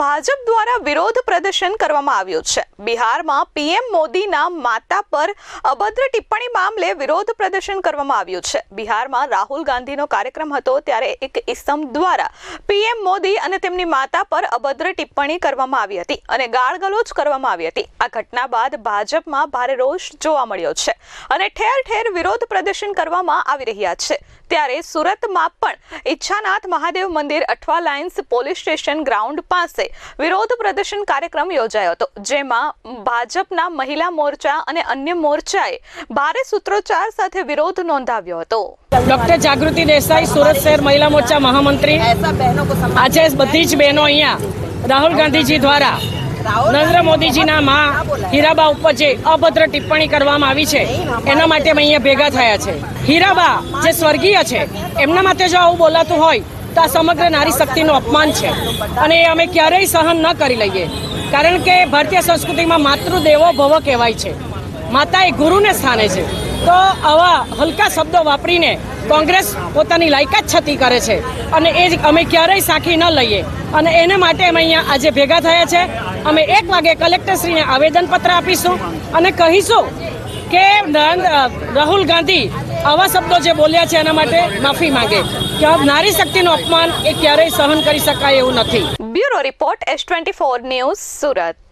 ભાજપ દ્વારા વિરોધ પ્રદર્શન કરવામાં આવ્યું છે. બિહારમાં પીએમ મોદીના માતા પર અભદ્ર ટિપ્પણી મામલે વિરોધ પ્રદર્શન કરવામાં આવ્યું છે. બિહારમાં રાહુલ ગાંધીનો કાર્યક્રમ હતો ત્યારે એક ઇસમ દ્વારા પીએમ મોદી અને તેમની માતા પર અભદ્ર ટિપ્પણી કરવામાં આવી હતી અને ગાળગલોચ કરવામાં આવી હતી. આ ઘટના બાદ ભાજપમાં ભારે રોષ જોવા મળ્યો છે અને ઠેર ઠેર વિરોધ પ્રદર્શન કરવામાં આવી રહ્યા છે. ત્યારે સુરતમાં પણ ઈચ્છાનાથ મહાદેવ મંદિર Athwa lines police station ground પાસે વિરોધ પ્રદર્શન કાર્યક્રમ યોજાયો હતો, જેમાં ભાજપના મહિલા મોરચા અને અન્ય મોરચાએ ભારે સૂત્રોચ્ચાર સાથે વિરોધ નોંધાવ્યો હતો. ડોક્ટર જાગૃતિ દેસાઈ, સુરત શહેર મહિલા મોરચા મહામંત્રી. આજે બધી જ બહેનો અહીંયા રાહુલ ગાંધીજી દ્વારા નરેન્દ્ર મોદીજીના માં હીરાબા ઉપર જે અભદ્ર ટિપ્પણી કરવામાં આવી છે. એના માટે અમે અહીંયા ભેગા થયા છે. હીરાબા જે સ્વર્ગીય છે, એમના માટે જો આવું બોલાતું હોય તો આ સમગ્ર નારી શક્તિનું અપમાન છે. અને એ અમે ક્યારેય સહન ન કરી લઈએ. કારણ કે ભારતીય સંસ્કૃતિમાં માતૃદેવો ભવ કહેવાય છે. માતા એ ગુરુને સ્થાને છે. તો આવા હલકા શબ્દો વાપરીને કોંગ્રેસ પોતાની લાયકાત છતી કરે છે. અને એ જ અમે ક્યારેય સાખી ન લઈએ. અને એને માટે અમે અહીંયા આજે ભેગા થયા છે. અમે એક વાગે કલેક્ટરશ્રીને આવેદનપત્ર આપીશું અને કહીશું કે રાહુલ ગાંધી આવા શબ્દો જે બોલ્યા છે એના માટે માફી માંગે. કે નારી શક્તિનું અપમાન એ ક્યારેય સહન કરી શકાય એવું નથી. Bureau report S twenty four news Surat.